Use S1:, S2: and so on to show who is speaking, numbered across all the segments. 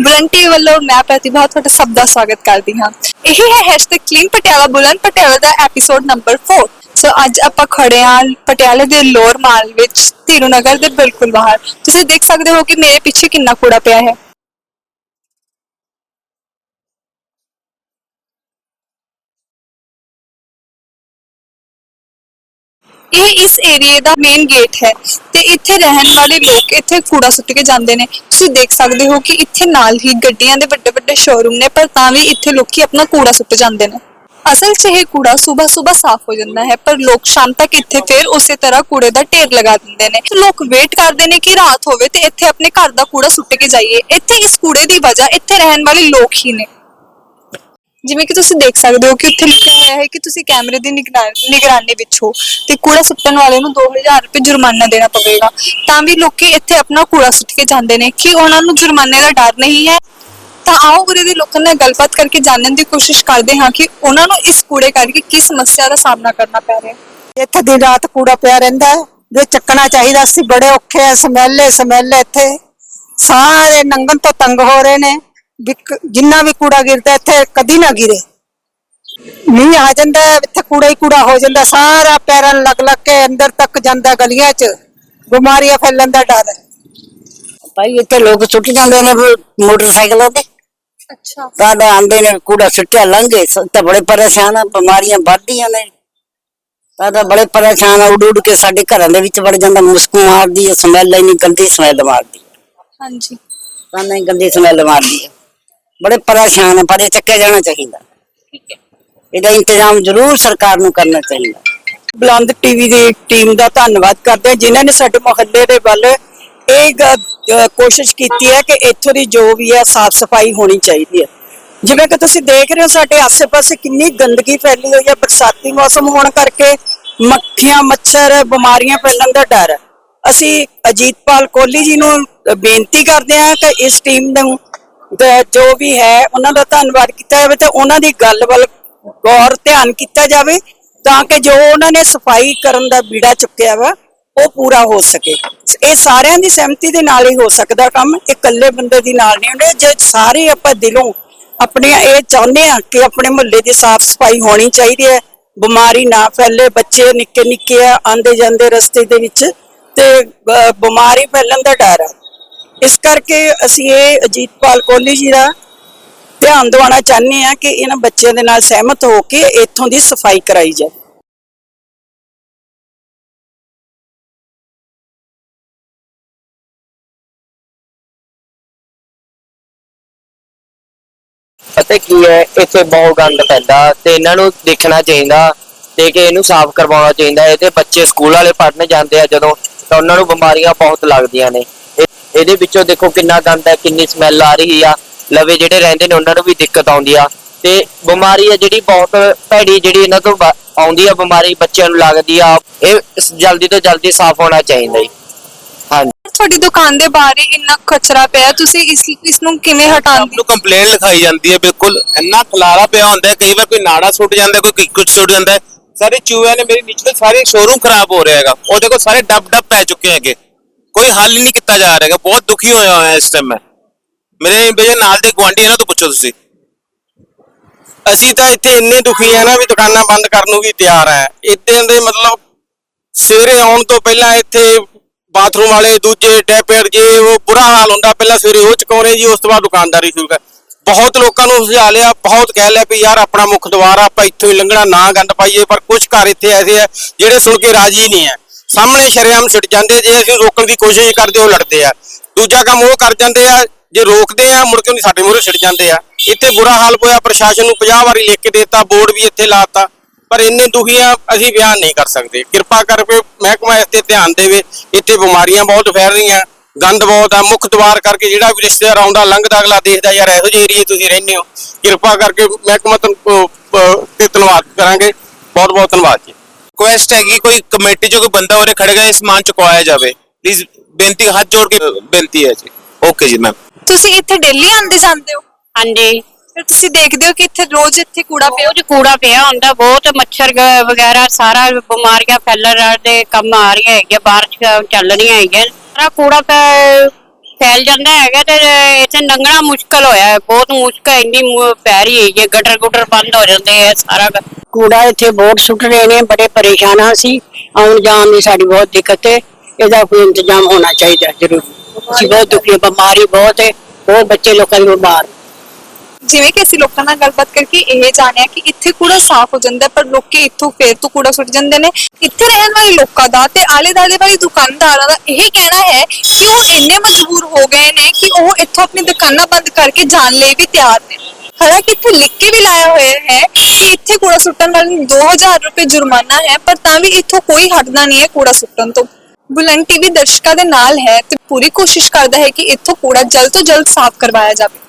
S1: Volunteer ਵੱਲੋਂ ਮੈਂ ਪ੍ਰਤਿਭਾ ਤੁਹਾਡਾ ਸਭ ਦਾ ਸਵਾਗਤ ਕਰਦੀ ਹਾਂ। ਇਹ ਹੈ #ਕਲੀਨ ਪਟਿਆਲਾ ਬੁਲੰਦ ਪਟਿਆਲਾ ਦਾ ਐਪੀਸੋਡ ਨੰਬਰ 4 ਸੋ ਅੱਜ ਆਪਾਂ ਖੜੇ ਹਾਂ ਪਟਿਆਲੇ ਦੇ ਲੋਰ ਮਾਲ ਵਿੱਚ, ਧੀਰੂ ਨਗਰ ਦੇ ਬਿਲਕੁਲ ਬਾਹਰ। ਤੁਸੀਂ ਦੇਖ ਸਕਦੇ ਹੋ ਕਿ ਮੇਰੇ ਪਿੱਛੇ ਕਿੰਨਾ ਕੂੜਾ ਪਿਆ ਹੈ। ਇਹ ਇਸ ਏਰੀਏ ਦਾ ਮੇਨ ਗੇਟ ਹੈ ਤੇ ਇੱਥੇ ਰਹਿਣ ਵਾਲੇ ਲੋਕ ਇੱਥੇ ਕੂੜਾ ਸੁੱਟ ਕੇ ਜਾਂਦੇ ਨੇ। ਤੁਸੀਂ ਦੇਖ ਸਕਦੇ ਹੋ ਕਿ ਇੱਥੇ ਨਾਲ ਹੀ ਗੱਡੀਆਂ ਦੇ ਵੱਡੇ ਵੱਡੇ ਸ਼ੋਰੂਮ ਨੇ, ਪਰ ਤਾਂ ਵੀ ਇੱਥੇ ਲੋਕੀ ਆਪਣਾ ਕੂੜਾ ਸੁੱਟ ਜਾਂਦੇ ਨੇ। ਅਸਲ 'ਚ ਇਹ ਕੂੜਾ ਸਵੇਰ ਸਵੇਰ ਸਾਫ਼ ਹੋ ਜਾਂਦਾ ਹੈ, ਪਰ ਲੋਕ ਸ਼ਾਮ ਤੱਕ ਇੱਥੇ ਫਿਰ ਉਸੇ ਤਰ੍ਹਾਂ ਕੂੜੇ ਦਾ ਢੇਰ ਲਗਾ ਦਿੰਦੇ ਨੇ। ਲੋਕ ਵੇਟ ਕਰਦੇ ਨੇ ਕਿ ਰਾਤ ਹੋਵੇ ਤੇ ਇੱਥੇ ਆਪਣੇ ਘਰ ਦਾ ਕੂੜਾ ਸੁੱਟ ਕੇ ਜਾਈਏ। ਇੱਥੇ ਇਸ ਕੂੜੇ ਦੀ ਵਜ੍ਹਾ ਇੱਥੇ ਰਹਿਣ ਵਾਲੇ ਲੋਕ ਹੀ ਨੇ। ਜਿਵੇਂ ਕਿ ਤੁਸੀਂ ਦੇਖ ਸਕਦੇ ਹੋ ਕਿ ਇੱਥੇ ਲਿਖਿਆ ਹੋਇਆ ਹੈ ਕਿ ਤੁਸੀਂ ਕੈਮਰੇ ਦੀ ਨਿਗਰਾ- ਨਿਗਰਾਨੀ ਵਿੱਚ ਹੋ ਤੇ ਕੂੜਾ ਸੁੱਟਣ ਵਾਲੇ ਨੂੰ 2000 ਰੁਪਏ ਜੁਰਮਾਨਾ ਦੇਣਾ ਪਵੇਗਾ। ਤਾਂ ਵੀ ਲੋਕੀ ਇੱਥੇ ਆਪਣਾ ਕੂੜਾ ਸੁੱਟ ਕੇ ਜਾਂਦੇ ਨੇ ਕਿ ਉਹਨਾਂ ਨੂੰ ਜੁਰਮਾਨੇ ਦਾ ਡਰ ਨਹੀਂ ਹੈ। ਤਾਂ ਆਓ ਉਰੇ ਦੇ ਲੋਕਾਂ ਨਾਲ ਗੱਲਬਾਤ ਕਰਕੇ ਜਾਣਨ ਦੀ ਕੋਸ਼ਿਸ਼ ਕਰਦੇ ਹਾਂ ਕਿ ਉਹਨਾਂ ਨੂੰ ਇਸ ਕੂੜੇ ਕਰਕੇ ਕੀ ਸਮੱਸਿਆ ਦਾ ਸਾਹਮਣਾ ਕਰਨਾ ਪੈ ਰਿਹਾ ਹੈ।
S2: ਇੱਥੇ ਦਿਨ ਰਾਤ ਕੂੜਾ ਪਿਆ ਰਹਿੰਦਾ ਹੈ। ਜੇ ਚੱਕਣਾ ਚਾਹੀਦਾ ਸੀ, ਬੜੇ ਔਖੇ ਆ, ਸਮੈਲੇ ਸਮੈਲੇ ਇੱਥੇ। ਸਾਰੇ ਨੰਗਨ ਤੋਂ ਤੰਗ ਹੋ ਰਹੇ ਨੇ। ਜਿੰਨਾ ਵੀ ਕੂੜਾ ਗਿਰਦਾ ਇੱਥੇ ਕਦੀ ਨਾ ਗਿਰੇ। ਮੀਂਹ ਆ ਜਾਂਦਾ ਇੱਥੇ ਕੂੜਾ ਹੀ ਕੂੜਾ ਹੋ ਜਾਂਦਾ ਸਾਰਾ ਪੈਰਾਂ ਲੱਗ ਲੱਗ ਕੇ ਅੰਦਰ ਤੱਕ ਜਾਂਦਾ ਗਲੀਆਂ 'ਚ। ਬਿਮਾਰੀਆਂ ਫੈਲਣ ਦਾ ਡਰ ਹੈ।
S3: ਭਾਈ ਇੱਥੇ ਲੋਕ ਸੁੱਟ ਜਾਂਦੇ ਨੇ ਮੋਟਰਸਾਈਕਲਾਂ ਤੇ।
S1: ਅੱਛਾ।
S3: ਸਾਡੇ ਆਂਦੇ ਨੇ ਕੂੜਾ ਸੁੱਟਿਆ ਲੰਘੇ ਤਾਂ ਬੜੇ ਪਰੇਸ਼ਾਨ ਆ ਬਿਮਾਰੀਆਂ ਵੱਧਦੀਆਂ ਨੇ। ਤਾਂ ਬੜੇ ਪਰੇਸ਼ਾਨ ਆ ਉੱਡ ਉੱਡ ਕੇ ਸਾਡੇ ਘਰਾਂ ਦੇ ਵਿੱਚ ਵੜ ਜਾਂਦਾ ਮੁਸਕ ਮਾਰਦੀ ਹੈ ਸਮੈਲ ਇੰਨੀ ਗੰਦੀ ਸਮੈਲ ਮਾਰਦੀ।
S1: ਹਾਂਜੀ।
S3: ਤਾਂ ਨਹੀਂ ਗੰਦੀ ਸਮੈਲ ਮਾਰਦੀ ਹੈ ਬੜੇ ਪਰੇਸ਼ਾਨ ਆ ਪਰ ਇਹ ਚੱਕਿਆ ਜਾਣਾ ਚਾਹੀਦਾ।
S1: ਠੀਕ ਹੈ।
S3: ਇਹਦਾ ਇੰਤਜ਼ਾਮ ਜ਼ਰੂਰ ਸਰਕਾਰ ਨੂੰ ਕਰਨਾ ਚਾਹੀਦਾ।
S2: ਬੁਲੰਦ ਟੀਵੀ ਦੀ ਟੀਮ ਦਾ ਧੰਨਵਾਦ ਕਰਦੇ ਹਾਂ ਜਿਨ੍ਹਾਂ ਨੇ ਸਾਡੇ ਮੁਹੱਲੇ ਦੇ ਵੱਲ ਇਹ ਗ- ਕੋਸ਼ਿਸ਼ ਕੀਤੀ ਹੈ ਕਿ ਇੱਥੋਂ ਦੀ ਜੋ ਵੀ ਹੈ ਸਾਫ਼ ਸਫ਼ਾਈ ਹੋਣੀ ਚਾਹੀਦੀ ਹੈ। ਜਿਵੇਂ ਕਿ ਤੁਸੀਂ ਦੇਖ ਰਹੇ ਹੋ ਸਾਡੇ ਆਸ-ਪਾਸੇ ਕਿੰਨੀ ਗੰਦਗੀ ਫੈਲੀ ਹੋਈ ਹੈ ਬਰਸਾਤੀ ਮੌਸਮ ਹੋਣ ਕਰਕੇ ਮੱਖੀਆਂ ਮੱਛਰ ਬਿਮਾਰੀਆਂ ਫੈਲਣ ਦਾ ਡਰ ਹੈ। ਅਸੀਂ ਅਜੀਤਪਾਲ ਕੋਹਲੀ ਜੀ ਨੂੰ ਬੇਨਤੀ ਕਰਦੇ ਹਾਂ ਕਿ ਇਸ ਟੀਮ ਨੂੰ ਜੋ ਵੀ ਹੈ, ਉਹਨਾਂ ਦਾ ਧੰਨਵਾਦ ਕੀਤਾ ਜਾਵੇ ਤੇ ਉਹਨਾਂ ਦੀ ਗੱਲ ਵੱਲ ਗੌਰ, ਧਿਆਨ ਕੀਤਾ ਜਾਵੇ ਤਾਂ ਕਿ ਜੋ ਉਹਨਾਂ ਨੇ ਸਫ਼ਾਈ ਕਰਨ ਦਾ ਬੀੜਾ ਚੁੱਕਿਆ ਵਾ, ਉਹ ਪੂਰਾ ਹੋ ਸਕੇ। ਇਹ ਸਾਰਿਆਂ ਦੀ ਸਹਿਮਤੀ ਦੇ ਨਾਲ ਹੀ ਹੋ ਸਕਦਾ ਕੰਮ, ਇਹ ਇਕੱਲੇ ਬੰਦੇ ਦੀ ਨਾਲ ਨਹੀਂ ਹੁੰਦੇ। ਜੇ ਸਾਰੇ ਆਪਾਂ ਦਿਲੋਂ ਆਪਣੇ ਇਹ ਚਾਹੁੰਦੇ ਆ ਕਿ ਆਪਣੇ ਮੁਹੱਲੇ ਦੀ ਸਾਫ਼ ਸਫ਼ਾਈ ਹੋਣੀ ਚਾਹੀਦੀ ਹੈ, ਬਿਮਾਰੀ ਨਾ ਫੈਲੇ, ਬੱਚੇ ਨਿੱਕੇ ਨਿੱਕੇ ਆ ਆਂਦੇ ਜਾਂਦੇ ਰਸਤੇ ਦੇ ਵਿੱਚ ਤੇ ਬਿਮਾਰੀ ਫੈਲਣ ਦਾ ਡਰ ਆ। ਇਸ ਕਰਕੇ ਅਸੀਂ ਇਹ ਅਜੀਤਪਾਲ ਕੋਹਲੀ ਜੀ ਦਾ ਧਿਆਨ ਦਿਵਾਉਣਾ ਚਾਹੁੰਦੇ ਆ ਕਿ ਇਹਨਾਂ ਬੱਚਿਆਂ ਦੇ ਨਾਲ ਸਹਿਮਤ ਹੋ ਕੇ ਇੱਥੋਂ ਦੀ ਸਫ਼ਾਈ ਕਰਾਈ ਜਾਵੇ।
S4: ਪਤਾ ਕੀ ਹੈ, ਇੱਥੇ ਬਹੁਤ ਗੰਦ ਪੈਂਦਾ ਤੇ ਇਹਨਾਂ ਨੂੰ ਦੇਖਣਾ ਚਾਹੀਦਾ ਤੇ ਕਿ ਇਹਨੂੰ ਸਾਫ਼ ਕਰਵਾਉਣਾ ਚਾਹੀਦਾ। ਇਹਦੇ ਬੱਚੇ ਸਕੂਲ ਵਾਲੇ ਪੜਨ ਜਾਂਦੇ ਆ ਜਦੋਂ ਤਾਂ ਉਹਨਾਂ ਨੂੰ ਬਿਮਾਰੀਆਂ ਬਹੁਤ ਲੱਗਦੀਆਂ ਨੇ। ਇਹਦੇ ਵਿੱਚੋਂ ਦੇਖੋ ਕਿੰਨਾ ਗੰਦ ਹੈ ਕਿੰਨੀ ਸਮੈਲ ਆ ਰਹੀ ਆ। ਲਵੇ ਜਿਹੜੇ ਰਹਿੰਦੇ ਨੇ ਉਹਨਾਂ ਨੂੰ ਵੀ ਦਿੱਕਤ ਆਉਂਦੀ ਆ। ਤੇ ਬਿਮਾਰੀ ਆ ਜਿਹੜੀ ਬਹੁਤ ਭੈੜੀ ਜਿਹੜੀ ਇਹਨਾਂ ਤੋਂ ਆਉਂਦੀ ਆ ਬਿਮਾਰੀ ਬੱਚਿਆਂ ਨੂੰ ਲੱਗਦੀ ਆ। ਇਹ ਜਲਦੀ ਤੋਂ ਜਲਦੀ ਸਾਫ਼ ਹੋਣਾ ਚਾਹੀਦਾ ਜੀ। ਹਾਂਜੀ।
S1: ਤੁਹਾਡੀ ਦੁਕਾਨ ਦੇ ਬਾਹਰ ਹੀ ਇੰਨਾ ਕਚਰਾ ਪਿਆ ਤੁਸੀਂ ਇਸ ਇਸ ਨੂੰ ਕਿਵੇਂ ਹਟਾਉਂਦੇ
S5: ਨੂੰ ਕੰਪਲੇਨ ਲਿਖਾਈ ਜਾਂਦੀ ਹੈ ਬਿਲਕੁਲ। ਇੰਨਾ ਖਲਾਰਾ ਪਿਆ ਹੁੰਦਾ ਹੈ ਕਈ ਵਾਰ ਕੋਈ ਨਾੜਾ ਸੁੱਟ ਜਾਂਦਾ ਹੈ, ਕੋਈ ਕੁਝ ਸੁੱਟ ਜਾਂਦਾ ਹੈ। ਸਾਰੇ ਚੂਹਿਆਂ ਨੇ ਮੇਰੀ ਨਿਚਲੇ ਸਾਰੇ ਸ਼ੋਰੂਮ ਖਰਾਬ ਹੋ ਰਿਹਾ ਹੈਗਾ। ਉਹ ਦੇਖੋ ਸਾਰੇ ਡੱਬ ਡੱਬ ਪੈ ਚੁੱਕੇ ਹੈਗੇ। ਕੋਈ ਹੱਲ ਨਹੀਂ ਕੀਤਾ ਜਾ ਰਿਹਾ ਬਹੁਤ ਦੁਖੀ ਹੋਇਆ ਹੋਇਆ ਇਸ ਟਾਈਮ ਮੈਂ। ਮੇਰੇ ਬਈਆ ਨਾਲ ਦੇ ਗੁਆਂਢੀ ਇਹਨਾਂ ਤੋਂ ਪੁੱਛੋ ਤੁਸੀਂ। ਅਸੀਂ ਤਾਂ ਇੱਥੇ ਇੰਨੇ ਦੁਖੀ ਆ ਨਾ ਵੀ ਦੁਕਾਨਾਂ ਬੰਦ ਕਰਨ ਨੂੰ ਵੀ ਤਿਆਰ ਆ। ਇੱਥੇ ਦੇ ਮਤਲਬ ਸਵੇਰੇ ਆਉਣ ਤੋਂ ਪਹਿਲਾਂ ਇੱਥੇ ਬਾਥਰੂਮ ਵਾਲੇ ਦੂਜੇ ਡੈਪਰ ਜੇ ਉਹ ਬੁਰਾ ਹਾਲ ਹੁੰਦਾ ਪਹਿਲਾਂ ਸਵੇਰੇ ਉਹ ਚਕਾਉਣੇ ਜੀ ਉਸ ਤੋਂ ਬਾਅਦ ਦੁਕਾਨਦਾਰੀ ਸ਼ੁਰੂ ਕਰ। ਬਹੁਤ ਲੋਕਾਂ ਨੂੰ ਸੁਝਾ ਲਿਆ ਬਹੁਤ ਕਹਿ ਲਿਆ ਵੀ ਯਾਰ ਆਪਣਾ ਮੁੱਖ ਦਵਾਰ ਆ, ਆਪਾਂ ਇੱਥੋਂ ਹੀ ਲੰਘਣਾ ਨਾ ਗੰਦ ਪਾਈਏ ਪਰ ਕੁਝ ਘਰ ਇੱਥੇ ਐਸੇ ਆ ਜਿਹੜੇ ਸੁਣ ਕੇ ਰਾਜੀ ਨਹੀਂ ਆ। ਸਾਹਮਣੇ ਸ਼ਰੇਆਮ ਛਿੜ ਜਾਂਦੇ ਜੇ ਅਸੀਂ ਰੋਕਣ ਦੀ ਕੋਸ਼ਿਸ਼ ਕਰਦੇ ਉਹ ਲੜਦੇ ਆ। ਦੂਜਾ ਕੰਮ ਉਹ ਕਰ ਜਾਂਦੇ ਆ, ਜੇ ਰੋਕਦੇ ਆ, ਮੁੜ ਕੇ ਉਹਨੀ ਸਾਡੇ ਮੂਹਰੇ ਛਿੜ ਜਾਂਦੇ ਆ। ਇੱਥੇ ਬੁਰਾ ਹਾਲ ਹੋਇਆ, ਪ੍ਰਸ਼ਾਸਨ ਨੂੰ 50 ਵਾਰੀ ਲਿਖ ਕੇ ਦੇਤਾ, ਬੋਰਡ ਵੀ ਇੱਥੇ ਲਾਤਾ ਪਰ ਇੰਨੇ ਦੁਖੀਆਂ ਅਸੀਂ ਬਿਆਨ ਨਹੀਂ ਕਰ ਸਕਦੇ। ਕਿਰਪਾ ਕਰਕੇ ਮਹਿਕਮਾ ਇਸ ਤੇ ਧਿਆਨ ਦੇਵੇ। ਇੱਥੇ ਬਿਮਾਰੀਆਂ ਬਹੁਤ ਫੈਲ ਰਹੀਆਂ, ਗੰਦ ਬਹੁਤ ਆ। ਮੁੱਖ ਦਵਾਰ ਕਰਕੇ ਜਿਹੜਾ ਵੀ ਰਿਸ਼ਤੇਦਾਰ ਆਉਂਦਾ, ਲੰਘਦਾ, ਅਗਲਾ ਦੇਖਦਾ, ਯਾਰ, ਇਹੋ ਜਿਹੇ ਏਰੀਏ ਤੁਸੀਂ ਰਹਿੰਦੇ ਹੋ। ਕਿਰਪਾ ਕਰਕੇ ਮਹਿਕਮਾ ਤੋਂ ਤੇ ਧੰਨਵਾਦ ਕਰਾਂਗੇ। ਬਹੁਤ ਬਹੁਤ ਧੰਨਵਾਦ ਜੀ। ਰਿਕੁਐਸਟ ਹੈ ਕਿ ਕੋਈ ਕਮੇਟੀ ਜੋ ਕੋਈ ਬੰਦਾ ਉਰੇ ਖੜੇਗਾ ਇਹ ਸਮਾਨ ਚੁਕਵਾਇਆ ਜਾਵੇ। ਪਲੀਜ਼ ਬੇਨਤੀ ਹੱਥ ਜੋੜ ਕੇ ਬੇਨਤੀ ਹੈ ਜੀ। ਓਕੇ ਜੀ ਮੈਮ
S1: ਤੁਸੀਂ ਇੱਥੇ ਡੇਲੀ ਆਉਂਦੇ ਜਾਂਦੇ ਹੋ?
S6: ਹਾਂਜੀ।
S1: ਫਿਰ ਤੁਸੀਂ ਦੇਖਦੇ ਹੋ ਕਿ ਇੱਥੇ ਰੋਜ਼ ਇੱਥੇ ਕੂੜਾ ਪਿਆ?
S6: ਬਹੁਤ ਕੂੜਾ ਪਿਆ ਹੁੰਦਾ ਬਹੁਤ ਮੱਛਰ ਗ- ਵਗੈਰਾ ਸਾਰਾ ਬਿਮਾਰੀਆਂ ਫੈਲਣ ਦੇ ਕੰਮ ਆ ਰਹੀਆਂ ਹੈਗੀਆਂ ਬਾਰਿਸ਼ ਚੱਲ ਰਹੀਆਂ ਹੈਗੀਆਂ। ਸਾਰਾ ਕੂੜਾ ਪਿਆ ਫੈਲ ਜਾਂਦਾ ਹੈਗਾ ਤੇ ਇੱਥੇ ਲੰਘਣਾ ਮੁਸ਼ਕਲ ਹੋਇਆ ਬਹੁਤ ਮੁਸ਼ਕਲ ਇੰਨੀ ਪੈ ਰਹੀ ਹੈ ਗਟਰ ਗੁਟਰ ਬੰਦ ਹੋ ਜਾਂਦੇ ਹੈ ਸਾਰਾ
S3: ਕੂੜਾ ਇੱਥੇ ਬਹੁਤ ਸੁੱਟ ਰਹੇ ਨੇ, ਬੜੇ ਪਰੇਸ਼ਾਨ ਹਾਂ ਅਸੀਂ, ਆਉਣ ਜਾਣ ਦੀ ਸਾਡੀ ਬਹੁਤ ਦਿੱਕਤ ਹੈ, ਇਹਦਾ ਕੋਈ ਇੰਤਜ਼ਾਮ ਹੋਣਾ ਚਾਹੀਦਾ ਜ਼ਰੂਰ। ਅਸੀਂ ਬਹੁਤ ਦੁਖੀ ਬਿਮਾਰੀ ਬਹੁਤ ਹੈ, ਬਹੁਤ ਬੱਚੇ ਲੋਕਾਂ ਨੂੰ ਬਿਮਾਰ।
S1: ਜਿਵੇਂ ਕਿ ਅਸੀਂ ਲੋਕਾਂ ਨਾਲ ਗੱਲਬਾਤ ਕਰਕੇ ਇਹ ਜਾਣਿਆ ਕਿ ਇੱਥੇ ਕੂੜਾ ਸਾਫ਼ ਹੋ ਜਾਂਦਾ ਹੈ, ਪਰ ਲੋਕੀ ਇੱਥੋਂ ਫੇਰ ਤੋਂ ਕੂੜਾ ਸੁੱਟ ਜਾਂਦੇ ਨੇ। ਇੱਥੇ ਰਹਿਣ ਵਾਲੇ ਲੋਕਾਂ ਦਾ ਤੇ ਆਲੇ ਦਾਲੇ ਵਾਲੇ ਦੁਕਾਨਦਾਰਾਂ ਦਾ ਇਹ ਕਹਿਣਾ ਹੈ ਕਿ ਉਹ ਇੰਨੇ ਮਜਬੂਰ ਹੋ ਗਏ ਨੇ ਕਿ ਉਹ ਇੱਥੋਂ ਆਪਣੀ ਦੁਕਾਨਾਂ ਬੰਦ ਕਰਕੇ ਜਾਣ ਲਈ ਵੀ ਤਿਆਰ ਨੇ। ਹਾਲਾਂਕਿ ਇੱਥੇ ਲਿਖ ਕੇ ਵੀ ਲਾਇਆ ਹੋਇਆ ਹੈ ਕਿ ਇੱਥੇ ਕੂੜਾ ਸੁੱਟਣ ਵਾਲੇ ਨੂੰ 2000 ਰੁਪਏ ਜੁਰਮਾਨਾ ਹੈ ਪਰ ਤਾਂ ਵੀ ਇੱਥੋਂ ਕੋਈ ਹਟਦਾ ਨਹੀਂ ਹੈ ਕੂੜਾ ਸੁੱਟਣ ਤੋਂ। ਬੁਲੰਦ ਟੀਵੀ ਦਰਸ਼ਕਾਂ ਦੇ ਨਾਲ ਹੈ ਤੇ ਪੂਰੀ ਕੋਸ਼ਿਸ਼ ਕਰਦਾ ਹੈ ਕਿ ਇੱਥੋਂ ਕੂੜਾ ਜਲਦ ਤੋਂ ਜਲਦ ਸਾਫ਼ ਕਰਵਾਇਆ ਜਾਵੇ।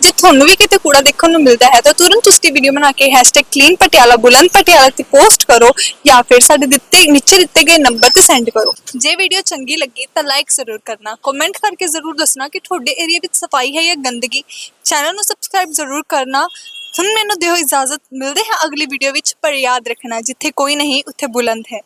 S1: ਜੇ ਤੁਹਾਨੂੰ ਵੀ ਕਿਤੇ ਕੂੜਾ ਦੇਖਣ ਨੂੰ ਮਿਲਦਾ ਹੈ ਤਾਂ ਤੁਰੰਤ ਉਸ ਦੀ ਵੀਡੀਓ ਬਣਾ ਕੇ #cleanpatiala ਬੁਲੰਦ ਪਟਿਆਲਾ ਤੇ ਪੋਸਟ ਕਰੋ ਜਾਂ ਫਿਰ ਸਾਡੇ ਦਿੱਤੇ, ਨੀਚੇ ਦਿੱਤੇ ਗਏ ਨੰਬਰ ਤੇ ਸੈਂਡ ਕਰੋ। ਜੇ ਵੀਡੀਓ ਚੰਗੀ ਲੱਗੀ ਤਾਂ ਲਾਈਕ ਜ਼ਰੂਰ ਕਰਨਾ। ਕਮੈਂਟ ਕਰਕੇ ਜ਼ਰੂਰ ਦੱਸਣਾ ਕਿ ਤੁਹਾਡੇ ਏਰੀਆ ਵਿੱਚ ਸਫ਼ਾਈ ਹੈ ਜਾਂ ਗੰਦਗੀ। ਚੈਨਲ ਨੂੰ ਸਬਸਕ੍ਰਾਈਬ ਜ਼ਰੂਰ ਕਰਨਾ। ਹੁਣ ਮੈਨੂੰ ਦਿਓ ਇਜਾਜ਼ਤ। ਮਿਲਦੇ ਹਾਂ ਅਗਲੀ ਵੀਡੀਓ ਵਿੱਚ, ਪਰ ਯਾਦ ਰੱਖਣਾ ਜਿੱਥੇ ਕੋਈ ਨਹੀਂ, ਉੱਥੇ ਬੁਲੰਦ ਹੈ।